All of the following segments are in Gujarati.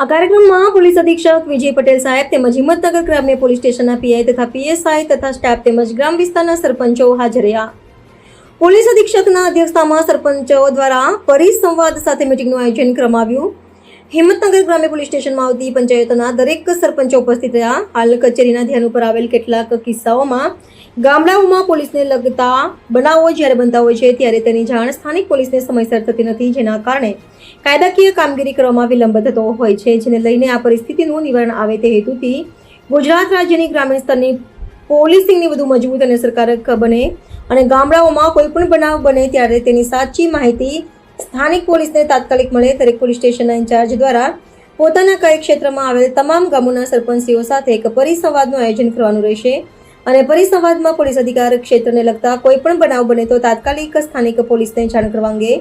આ કાર્યક્રમમાં પોલીસ અધિક્ષક વિજય પટેલ સાહેબ તેમજ હિંમતનગર ગ્રામ્ય પોલીસ સ્ટેશનના પીઆઈ તથા પીએસઆઈ તથા સ્ટાફ તેમજ ગ્રામ વિસ્તારના સરપંચો હાજર રહ્યા. પોલીસ અધિક્ષકના અધ્યક્ષતામાં સરપંચો દ્વારા પરિસંવાદ સાથે મિટિંગનું આયોજન કરવામાં આવ્યું. હિંમતનગર ગ્રામ્ય પોલીસ સ્ટેશનમાં આવતી પંચાયતોના દરેક સરપંચો ઉપસ્થિત રહ્યા. હાલ કચેરીના ધ્યાન ઉપર આવેલ કેટલાક કિસ્સાઓમાં ગામડાઓમાં પોલીસને લગતા બનાવો જ્યારે બનતા હોય છે, ત્યારે તેની જાણ સ્થાનિક પોલીસને સમયસર થતી નથી, જેના કારણે કાયદાકીય કામગીરી કરવામાં વિલંબ થતો હોય છે, જેને લઈને આ પરિસ્થિતિનું નિવારણ આવે તે હેતુથી ગુજરાત રાજ્યની ગ્રામીણ સ્તરની પોલીસિંગની વધુ મજબૂત અને સરકારક બને અને ગામડાઓમાં કોઈ પણ બનાવ બને ત્યારે તેની સાચી માહિતી સ્થાનિક પોલીસને તાત્કાલિક મળે દરેક પોલીસ સ્ટેશનના ઇન્ચાર્જ દ્વારા પોતાના કાર્યક્ષેત્રમાં આવેલ તમામ ગામોના સરપંચીઓ સાથે એક પરિસંવાદનું આયોજન કરવાનું રહેશે. અને પરિસંવાદમાં પોલીસ અધિકાર ક્ષેત્રને લગતા કોઈ પણ બનાવ બને તો તાત્કાલિક સ્થાનિક પોલીસને જાણ કરવા અંગે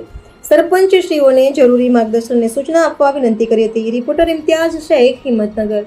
સરપંચશ્રીઓને જરૂરી માર્ગદર્શન અને સૂચના આપવા વિનંતી કરી હતી. રિપોર્ટર ઇમ્તિયાઝ શેખ, હિંમતનગર.